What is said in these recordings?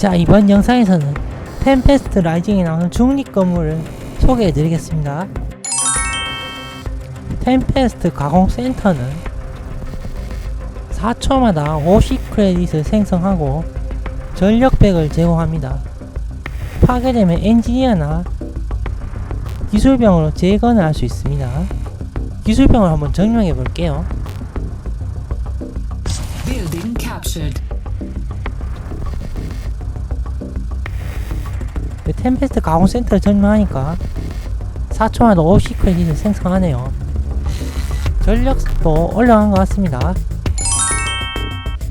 자 이번 영상에서는 템페스트 라이징에 나오는 중립 건물을 소개해 드리겠습니다. 템페스트 가공센터는 4초마다 50 크레딧을 생성하고 전력백을 제공합니다. 파괴되면 엔지니어나 기술병으로 재건을 할 수 있습니다. 기술병을 한번 증명해 볼게요 템페스트 가공 센터를 점령하니까 4초마다 50 크레딧을 생성하네요. 전력도 올라간 것 같습니다.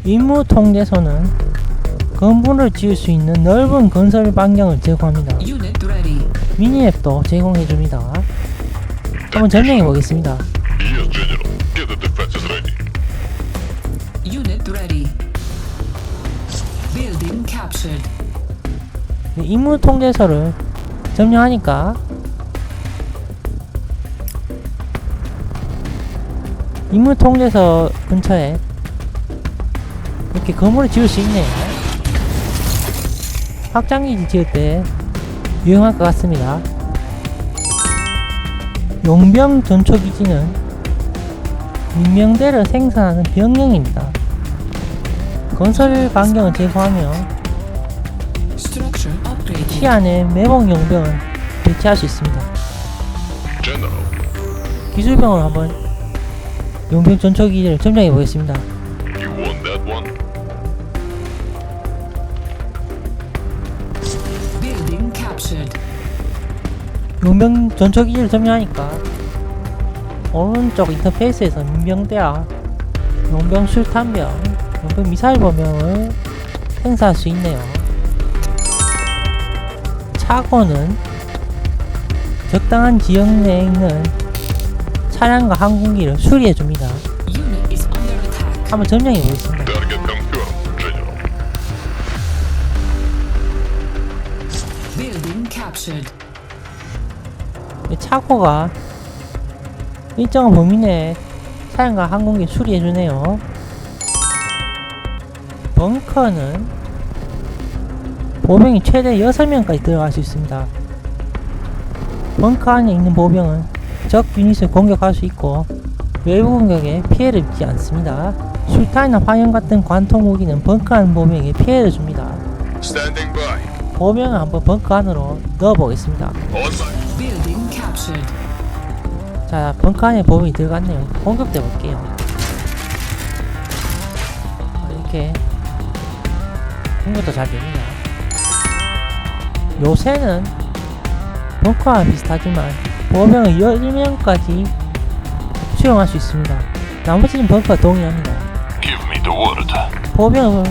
임무 통제소는 건물을 지을 수 있는 넓은 건설 반경을 제공합니다. 미니맵도 제공해줍니다. 한번 점령해 보겠습니다. Yes, General. 임무 통제소를 점령하니까 임무 통제소 근처에 이렇게 건물을 지을 수 있네요. 확장기지 지을 때 유용할 것 같습니다. 용병 전초기지는 민명대를 생산하는 병력입니다. 건설 반경을 제거하며 키 안에 매복 용병을 배치할 수 있습니다. 기술병으로 한번 용병 전초기를 점령해 보겠습니다. 용병 전초기를 점령하니까 오른쪽 인터페이스에서 민병대와 용병 술탄병, 용병 미사일 범용을 행사할 수 있네요. 차고는 적당한 지역 내에 있는 차량과 항공기를 수리해 줍니다. 한번 점령해 보겠습니다. 차고가 일정한 범위 내에 차량과 항공기 수리해 주네요. 벙커는 보병이 최대 6명까지 들어갈 수 있습니다. 벙커 안에 있는 보병은 적 유닛을 공격할 수 있고 외부 공격에 피해를 입지 않습니다. 술탄이나 화염 같은 관통 무기는 벙커 안 보병에게 피해를 줍니다. 보병을 한번 벙커 안으로 넣어보겠습니다. 자, 벙커 안에 보병이 들어갔네요. 공격돼 볼게요. 아, 이렇게 공격도 잘 됩니다. 요새는 벙커와 비슷하지만 보병을 10명까지 수용할 수 있습니다. 나머지는 벙커와 동일합니다. Give me the word. 보병을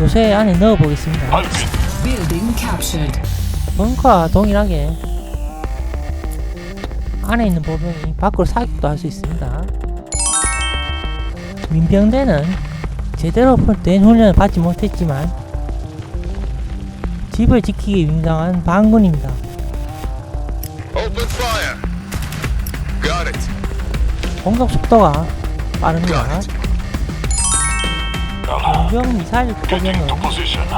요새 안에 넣어 보겠습니다. I'll be. Building captured. 벙커와 동일하게 안에 있는 보병이 밖으로 사격도 할 수 있습니다. 민병대는 제대로 된 훈련을 받지 못했지만 집을 지키기 위장한 반군입니다. Open fire. Got it. 공격 속도가 빠릅니다. 공격 미사일 position.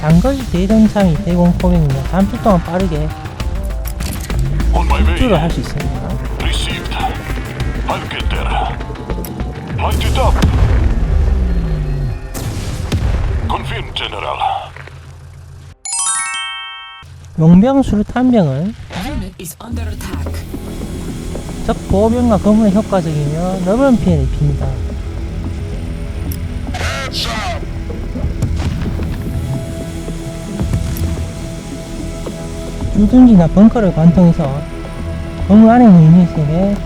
단거리 대전차미 대공 포병이며 잠시 동안 빠르게 way. 할수 있습니다. Confirmed, General. 용병 수류탄병은 attack. 적 보병과 건물에 효과적이며 넓은 피해를 입힙니다. 주둔지나 벙커를 관통해서 건물 안에 있는 유닛에게.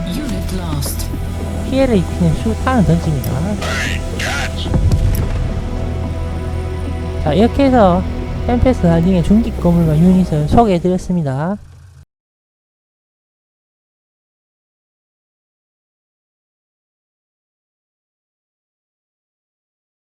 피해를 입히는 수탄을 던집니다. 자 이렇게 해서 템페스트 할링의 중기 건물과 유닛을 소개해드렸습니다.